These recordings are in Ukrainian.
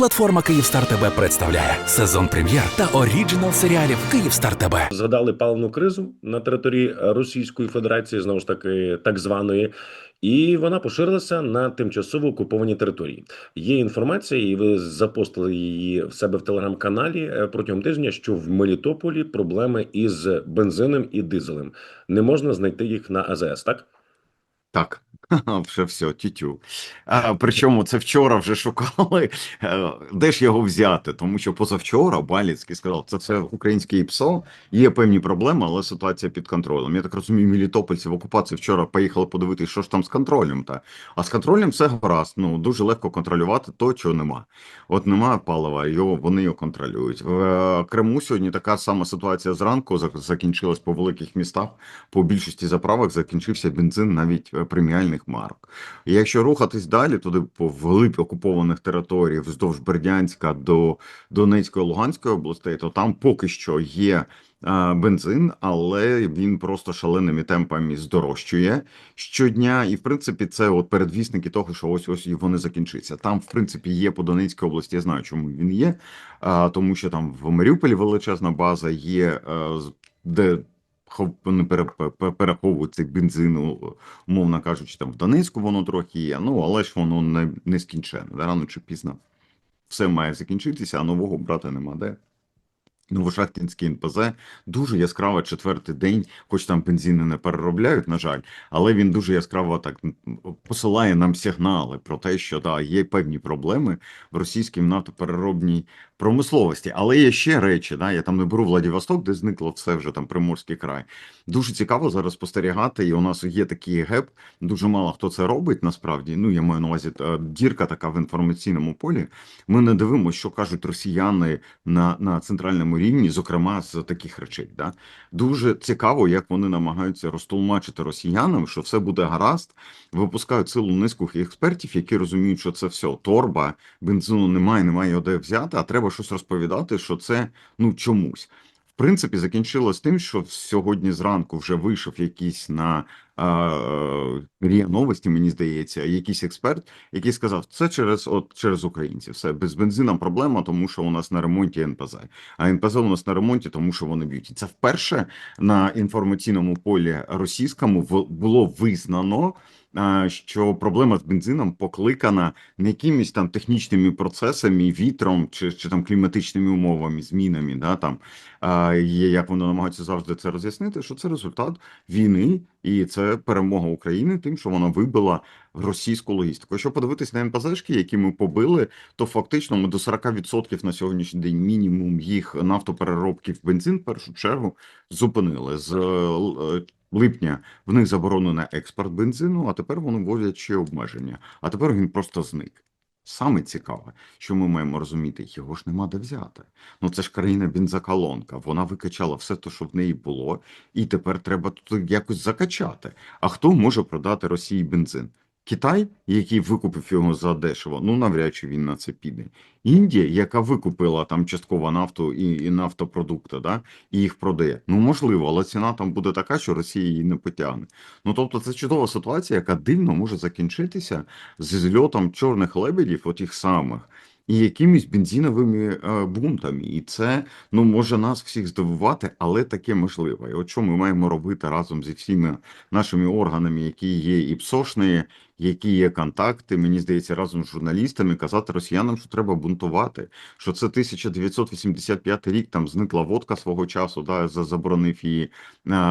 Платформа Київстар ТБ представляє сезон прем'єр та оріджинал серіалів Київстар ТБ. згадали паливну кризу на території Російської Федерації, знову ж таки, так званої, і вона поширилася на тимчасово окуповані території. Є інформація, і ви запостили її в себе в телеграм-каналі е, протягом тижня, що в Мелітополі проблеми із бензином і дизелем. Не можна знайти їх на АЗС, так? Так, вже все, тютю. А, причому це вчора вже шукали, е, де ж його взяти, тому що позавчора Баліцький сказав, це все українське ІПСО, є певні проблеми, але ситуація під контролем. Я так розумію, мілітопольці в окупації вчора поїхали подивитися, що ж там з контролем. Та. А з контролем все гаразд, ну дуже легко контролювати то, чого нема. От немає палива, його, вони його контролюють. В е, Криму сьогодні така сама ситуація зранку зак- закінчилась по великих містах, по більшості заправок закінчився бензин навіть е, преміальних марок. І якщо рухатись далі, туди по вглиб окупованих територій, вздовж Бердянська до Донецької Луганської областей, то там поки що є е, бензин, але він просто шаленими темпами здорожчує щодня. І в принципі, це от передвісники того, що ось ось і вони закінчаться. Там, в принципі, є по Донецькій області. Я знаю, чому він є, а, тому що там в Маріуполі величезна база є, е, де пере- пе- переховують цей бензин, умовно кажучи, там в Донецьку воно трохи є. Ну але ж воно не, не скінчене. Рано чи пізно все має закінчитися, а нового брати нема де. Новошахтинський НПЗ дуже яскраво четвертий день, хоч там бензини не переробляють, на жаль, але він дуже яскраво так посилає нам сигнали про те, що да, є певні проблеми в російській нафтопереробній промисловості. Але є ще речі, да, я там не беру Владивосток, де зникло все вже там Приморський край. Дуже цікаво зараз спостерігати, і у нас є такий геп. Дуже мало хто це робить насправді. Ну я маю на увазі е, дірка така в інформаційному полі. Ми не дивимося, що кажуть росіяни на, на центральному рівні, зокрема з таких речей. Да? Дуже цікаво, як вони намагаються розтолмачити росіянам, що все буде гаразд. Випускають силу низку експертів, які розуміють, що це все торба, бензину немає, немає його де взяти, а треба щось розповідати, що це ну чомусь. Принципі, закінчилось тим, що сьогодні зранку вже вийшов якийсь на е, РІА Новості, мені здається, якийсь експерт, який сказав, це через от через українців. Все без бензина проблема, тому що у нас на ремонті НПЗ. А НПЗ у нас на ремонті, тому що вони б'ють. Це вперше на інформаційному полі російському було визнано. Що проблема з бензином покликана не якимись там технічними процесами, вітром чи, чи там кліматичними умовами, змінами, да там як вони намагаються завжди це роз'яснити, що це результат війни, і це перемога України, тим, що вона вибила російську логістику. Якщо подивитись на НПЗшки, які ми побили, то фактично ми до 40% на сьогоднішній день мінімум їх нафтопереробки в бензин в першу чергу зупинили з е, липня. В них заборонено експорт бензину, а тепер вони вводять ще обмеження. А тепер він просто зник. Саме цікаве, що ми маємо розуміти, його ж нема де взяти. Ну це ж країна бензоколонка. Вона викачала все те, що в неї було, і тепер треба тут якось закачати. А хто може продати Росії бензин? Китай, який викупив його за дешево, ну навряд чи він на це піде. Індія, яка викупила там частково нафту і, і нафтопродукти, да, і їх продає. Ну можливо, але ціна там буде така, що Росія її не потягне. Ну тобто, це чудова ситуація, яка дивно може закінчитися з зльотом чорних лебедів, отих самих. І якимись бензиновими е, бунтами, і це ну може нас всіх здивувати, але таке можливо. І от що ми маємо робити разом зі всіма нашими органами, які є і ПСОшні, які є контакти, мені здається, разом з журналістами казати росіянам, що треба бунтувати. Що це 1985 рік там зникла водка свого часу, да, за- заборонив її е,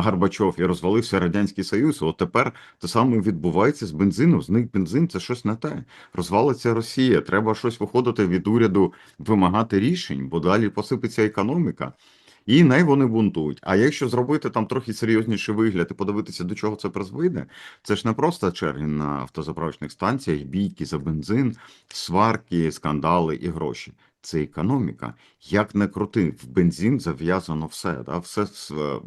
Горбачов і розвалився Радянський Союз. От тепер те саме відбувається з бензином. Зник бензин це щось не те. Розвалиться Росія. Треба щось виходити від уряду, вимагати рішень, бо далі посипеться економіка. І не вони бунтують. А якщо зробити там трохи серйозніший вигляд і подивитися, до чого це призведе, це ж не просто черги на автозаправочних станціях, бійки за бензин, сварки, скандали і гроші. Це економіка. Як не крути, в бензин зав'язано все. Да? Все е,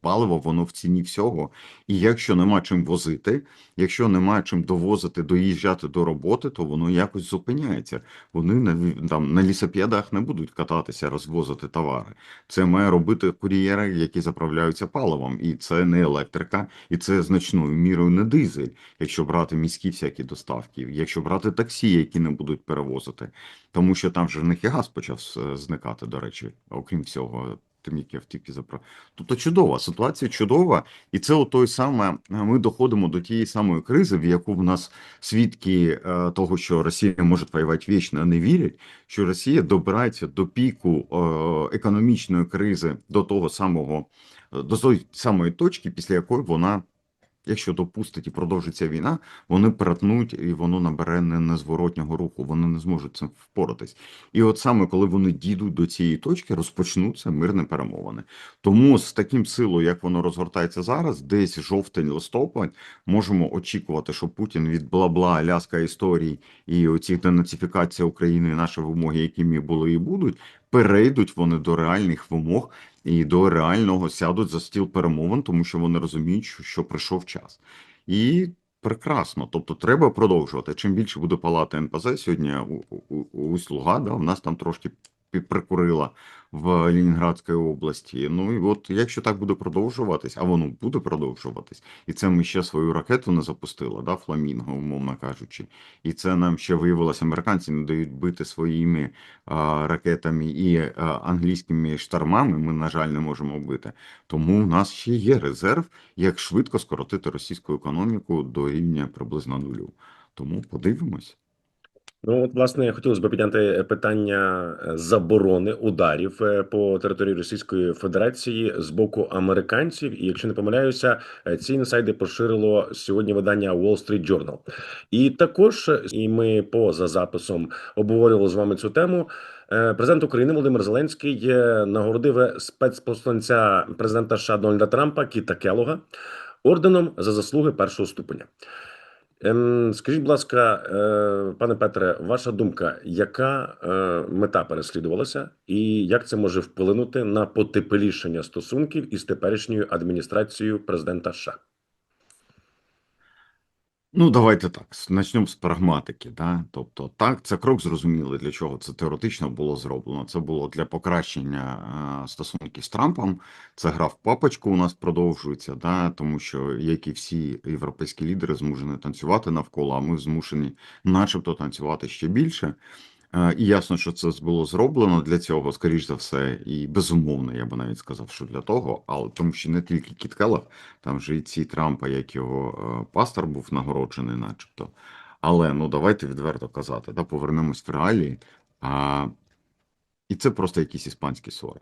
паливо, воно в ціні всього. І якщо нема чим возити, якщо нема чим довозити, доїжджати до роботи, то воно якось зупиняється. Вони на там на лісопедах не будуть кататися, розвозити товари. Це має робити кур'єри, які заправляються паливом, і це не електрика, і це значною мірою не дизель, якщо брати міські всякі доставки, якщо брати таксі, які не будуть перевозити, тому що там вже в них і газ почав е, зникати, до речі, окрім всього. Тим, як я втік і запро. Тобто чудова ситуація чудова, і це у той саме. Ми доходимо до тієї самої кризи, в яку в нас свідки е, того, що Росія може воювати вічно, не вірять, що Росія добирається до піку е, економічної кризи, до того самого е, до самої точки, після якої вона, якщо допустить і продовжиться війна, вони перетнуть і воно набере не незворотнього руху. Вони не зможуть цим впоратись. І от саме коли вони дійдуть до цієї точки, розпочнуться мирні перемовини. Тому з таким силою, як воно розгортається зараз, десь жовтень, листопад, можемо очікувати, що Путін від бла-бла Аляска історій і оцих денацифікація України, наші вимоги, якими були і будуть, перейдуть вони до реальних вимог і до реального сядуть за стіл перемовин, тому що вони розуміють, що, прийшов час. І прекрасно. Тобто треба продовжувати. Чим більше буде палати НПЗ сьогодні у, у, у Слуга, да, в нас там трошки прикурила в Ленінградській області. Ну і от якщо так буде продовжуватись, а воно буде продовжуватись, і це ми ще свою ракету не запустили, да, Фламінго, умовно кажучи, і це нам ще виявилося, американці не дають бити своїми а, ракетами і а, англійськими штормами. Ми, на жаль, не можемо бити. Тому в нас ще є резерв, як швидко скоротити російську економіку до рівня приблизно нулю. Тому подивимось. Ну, от, власне, хотілося б підняти питання е, заборони ударів е, по території Російської Федерації з боку американців. І якщо не помиляюся, е, ці інсайди поширило сьогодні видання Wall Street Journal. І також, і ми поза записом обговорювали з вами цю тему. Президент України Володимир Зеленський нагородив спецпосланця президента США Дональда Трампа Кіта Келога орденом за заслуги першого ступеня. Ем, скажіть, будь ласка, е, пане Петре, ваша думка, яка е, мета переслідувалася, і як це може вплинути на потеплішення стосунків із теперішньою адміністрацією президента США? Ну, давайте так. Почнемо з прагматики. Да? Тобто, так, це крок зрозумілий, для чого це теоретично було зроблено. Це було для покращення е, стосунків з Трампом. Це гра в папочку у нас продовжується, да? тому що, як і всі європейські лідери, змушені танцювати навколо, а ми змушені, начебто, танцювати ще більше. Е, І ясно, що це було зроблено для цього, скоріш за все, і безумовно, я би навіть сказав, що для того, але тому що не тільки Кіт Келлог, там же і ці Трампа, як його е, пастор був нагороджений, начебто. Але ну давайте відверто казати, да, повернемось в реалії. А, і це просто якісь іспанські ссори.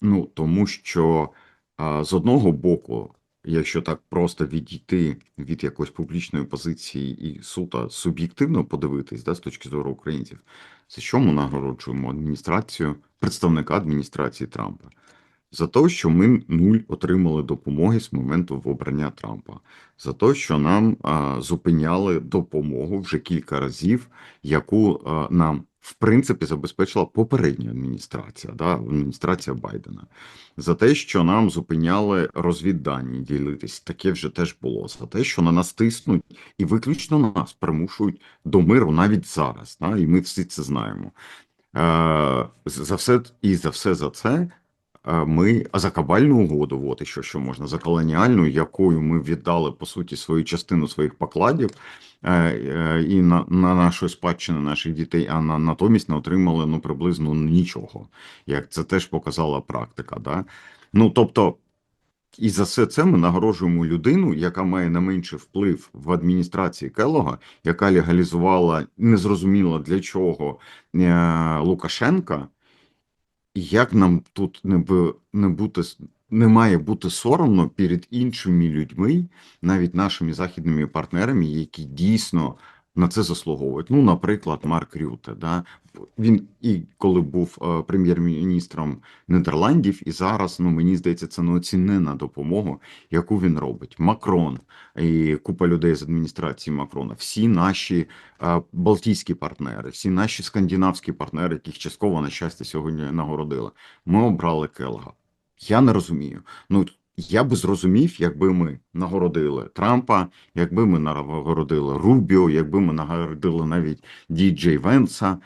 Ну, тому що а, з одного боку, якщо так просто відійти від якоїсь публічної позиції і суто суб'єктивно подивитись, да, з точки зору українців, за що ми нагороджуємо адміністрацію, представника адміністрації Трампа? За те, що ми нуль отримали допомоги з моменту обрання Трампа, за те, що нам а, зупиняли допомогу вже кілька разів, яку а, нам в принципі забезпечила попередня адміністрація, да, адміністрація Байдена, за те, що нам зупиняли розвіддані ділитись, таке вже теж було. За те, що на нас тиснуть і виключно нас примушують до миру навіть зараз. Да, і ми всі це знаємо. Е, за все і за все за це ми а за кабальну угоду, от і що, що можна, за колоніальну, якою ми віддали по суті свою частину своїх покладів е, е, і на, на нашу спадщину наших дітей, а на натомість не отримали ну приблизно нічого, як це теж показала практика. Да? Ну тобто. І за все це ми нагороджуємо людину, яка має не менший вплив в адміністрації Келога, яка легалізувала незрозуміло для чого е, Лукашенка. Як нам тут не, би, не бути не має бути соромно перед іншими людьми, навіть нашими західними партнерами, які дійсно на це заслуговують. Ну, наприклад, Марк Рюте. Да? Він і коли був е, прем'єр-міністром Нідерландів, і зараз, ну мені здається, це неоцінена допомога, яку він робить. Макрон і купа людей з адміністрації Макрона, всі наші е, балтійські партнери, всі наші скандинавські партнери, яких частково на щастя сьогодні нагородили. Ми обрали Келга. Я не розумію. Ну Я би зрозумів, якби ми нагородили Трампа, якби ми нагородили Рубіо, якби ми нагородили навіть Діджей Венса.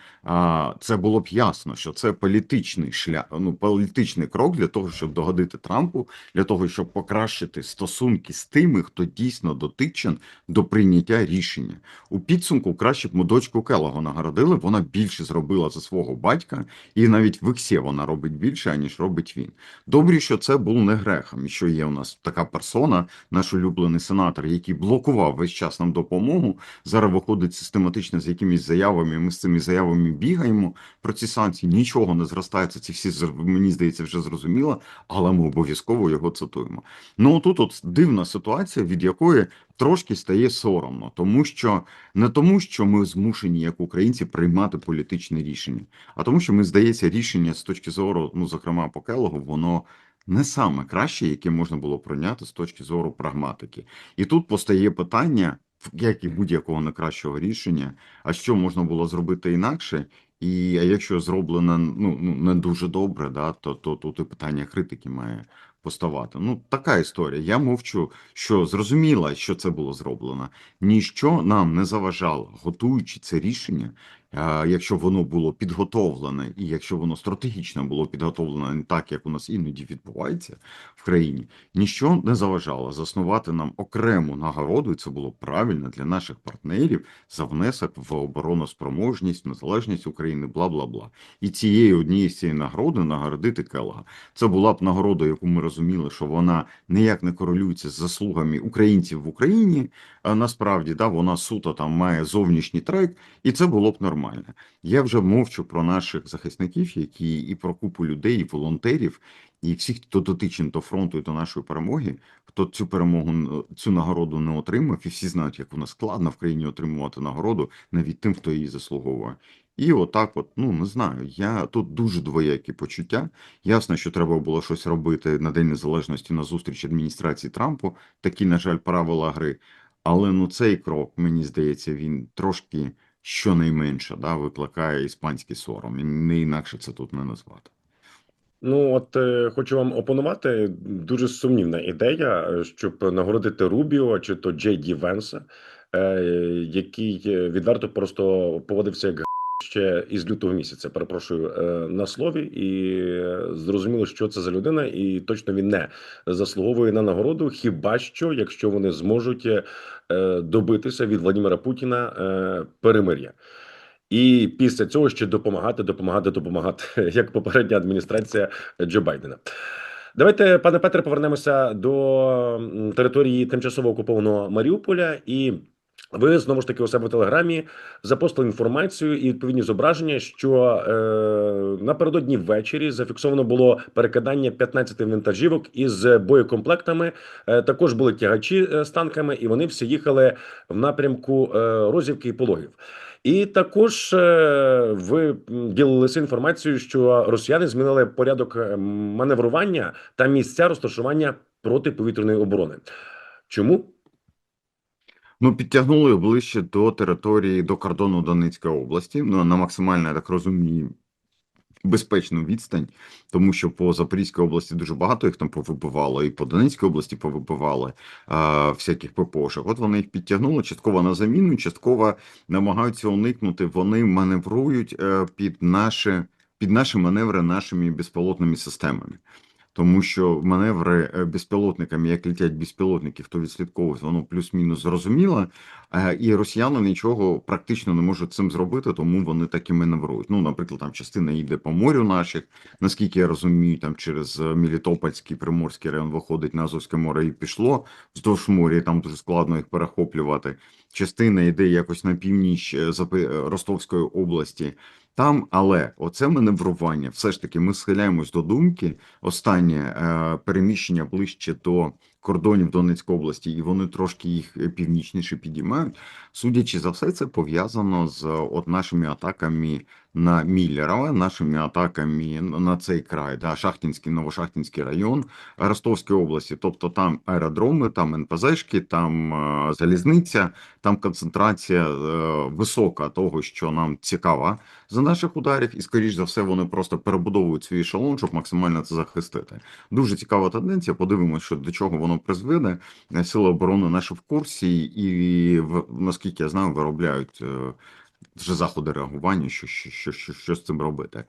Це було б ясно, що це політичний шлях, ну політичний крок для того, щоб догодити Трампу, для того, щоб покращити стосунки з тими, хто дійсно дотичен до прийняття рішення. У підсумку краще б ми дочку Келого нагородили. Вона більше зробила за свого батька, і навіть в іксі вона робить більше, аніж робить він. Добре, що це було не грехом, що є у нас така персона, наш улюблений сенатор, який блокував весь час нам допомогу. Зараз виходить систематично з якимись заявами. Ми з цими заявами бігаємо про ці санкції. Нічого не зростається. Ці всі мені здається вже зрозуміло, але ми обов'язково його цитуємо. Ну тут от дивна ситуація, від якої трошки стає соромно, тому що не тому, що ми змушені, як українці, приймати політичні рішення, а тому, що ми здається, рішення з точки зору, ну зокрема по Келогу, воно не саме краще, яке можна було прийняти з точки зору прагматики. І тут постає питання, як і будь-якого найкращого рішення, а що можна було зробити інакше. І а якщо зроблено ну, ну не дуже добре, да, то, то тут і питання критики має поставати. Ну така історія. Я мовчу, що зрозуміло, що це було зроблено. Ніщо нам не заважало, готуючи це рішення, якщо воно було підготовлене, і якщо воно стратегічно було підготовлене не так, як у нас іноді відбувається в країні, ніщо не заважало заснувати нам окрему нагороду, і це було правильно для наших партнерів за внесок в обороноспроможність, незалежність України, бла бла бла. І цією однією з цієї нагороди нагородити Келога. Це була б нагорода, яку ми розуміли, що вона ніяк не корелюється з заслугами українців в Україні. А насправді да, вона суто там має зовнішній трек, і це було б нормально. Я вже мовчу про наших захисників, які і про купу людей, і волонтерів, і всіх, хто дотичен до фронту і до нашої перемоги, хто цю перемогу цю нагороду не отримав, і всі знають, як вона складно в країні отримувати нагороду, навіть тим, хто її заслуговує. І отак, от, ну не знаю. Я тут дуже двоякі почуття. Ясно, що треба було щось робити на День Незалежності на зустріч адміністрації Трампу. Такі, на жаль, правила гри. Але ну цей крок, мені здається, він трошки щонайменше да, викликає іспанський сором. І не інакше це тут не назвати. Ну, от е, хочу вам опонувати. Дуже сумнівна ідея, е, щоб нагородити Рубіо чи то Джей Ді Венса, е, який е, відверто просто поводився як ще із лютого місяця. Перепрошую е, на слові, і е, зрозуміло, що це за людина, і точно він не заслуговує на нагороду. Хіба що, якщо вони зможуть е, добитися від Владимира Путіна перемир'я. І після цього ще допомагати, допомагати, допомагати, як попередня адміністрація Джо Байдена. Давайте, пане Петре, повернемося до території тимчасово окупованого Маріуполя. І ви знову ж таки у себе в телеграмі запостили інформацію і відповідні зображення, що е, напередодні ввечері зафіксовано було перекидання 15 вантажівок із боєкомплектами. Е, також були тягачі е, з танками, і вони всі їхали в напрямку е, Розівки і Пологів. І також е, ви ділилися інформацією, що росіяни змінили порядок е, маневрування та місця розташування протиповітряної оборони. Чому? Ну, підтягнули ближче до території, до кордону Донецької області, ну, на максимально, я так розумію, безпечну відстань, тому що по Запорізькій області дуже багато їх там повибивало, і по Донецькій області повибивали а, всяких ППОшок. От вони їх підтягнули частково на заміну, частково намагаються уникнути. Вони маневрують е, під наші, під наші маневри нашими безпілотними системами. Тому що маневри е, безпілотниками, як летять безпілотники, хто відслідковує, воно плюс-мінус зрозуміло. Е, І росіяни нічого практично не можуть цим зробити, тому вони так і маневрують. Ну, наприклад, там частина йде по морю наших, наскільки я розумію, там через е, Мелітопольський, Приморський район виходить на Азовське море і пішло вздовж моря, і там дуже складно їх перехоплювати. Частина йде якось на північ Ростовської області. Там, але оце маневрування, все ж таки, ми схиляємось до думки. Останнє е, переміщення ближче до кордонів Донецької області, і вони трошки їх е, північніше підіймають. Судячи за все, це пов'язано з от нашими атаками на Міллерова, нашими атаками на цей край, да, Шахтинський, Новошахтинський район Ростовської області. Тобто там аеродроми, там НПЗшки, там е, залізниця, там концентрація е, висока того, що нам цікава за наших ударів, і скоріш за все вони просто перебудовують свій ешелон, щоб максимально це захистити. Дуже цікава тенденція. Подивимося, до чого воно призведе. Е, Сили оборони наші в курсі, і наскільки я знаю, виробляють вже заходи реагування, що, що, що, що, що з цим робити.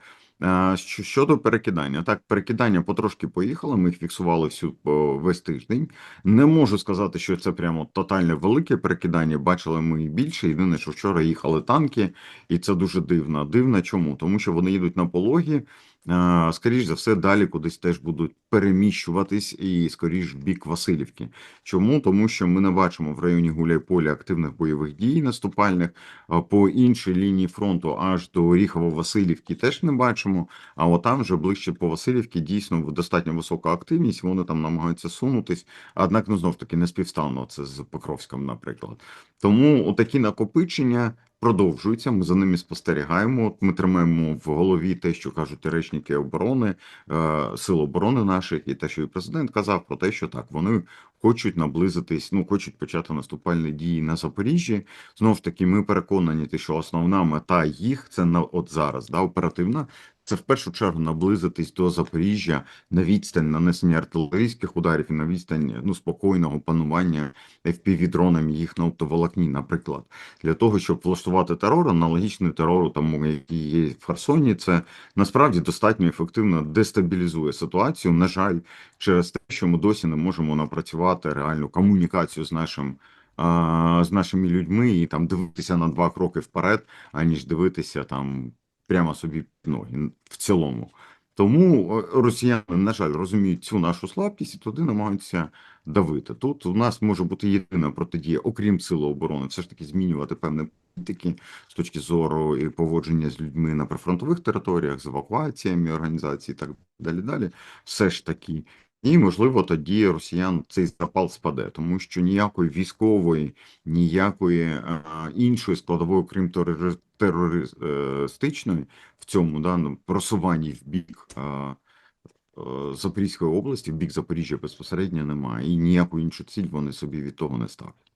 Щодо перекидання, так, перекидання потрошки поїхали. Ми їх фіксували всю весь тиждень. Не можу сказати, що це прямо тотальне велике перекидання. Бачили ми і більше. Єдине, що вчора їхали танки, і це дуже дивно. Дивно чому? Тому що вони їдуть на пологі. Е, Скоріш за все, далі кудись теж будуть переміщуватись і скоріш в бік Васильівки. Чому? Тому що ми не бачимо в районі Гуляйполя активних бойових дій наступальних. По іншій лінії фронту аж до Оріхово-Васильівки теж не бачимо. А от там вже ближче по Васильівці дійсно достатньо висока активність. Вони там намагаються сунутись. Однак, ну знов таки не співставно це з Покровськом, наприклад. Тому отакі накопичення продовжуються. Ми за ними спостерігаємо. Ми тримаємо в голові те, що кажуть речники оборони, е, сил оборони наших, і те, що і президент казав про те, що так вони хочуть наблизитись, ну хочуть почати наступальні дії на Запоріжжі. Знов таки, ми переконані, що основна мета їх це на от зараз, да, оперативна. Це в першу чергу наблизитись до Запоріжжя на відстань нанесення артилерійських ударів і на відстань ну спокійного панування FPV-дронами їх на оптоволокні, наприклад, для того, щоб влаштувати терор, аналогічний терору, там який є в Херсоні, це насправді достатньо ефективно дестабілізує ситуацію. На жаль, через те, що ми досі не можемо напрацювати реальну комунікацію з нашим. З нашими людьми і там дивитися на два кроки вперед, аніж дивитися там прямо собі ну, в цілому. Тому е, росіяни, на жаль, розуміють цю нашу слабкість і туди намагаються давити. Тут у нас може бути єдина протидія, окрім сили оборони, все ж таки змінювати певні політики з точки зору і поводження з людьми на прифронтових територіях, з евакуаціями організацій, і так далі. Далі, все ж таки. І можливо тоді росіян цей запал спаде, тому що ніякої військової, ніякої е, іншої складової, крім терористичної, в цьому да, ну, просуванні в бік е, е, Запорізької області, в бік Запоріжжя безпосередньо немає, і ніяку іншу ціль вони собі від того не ставлять.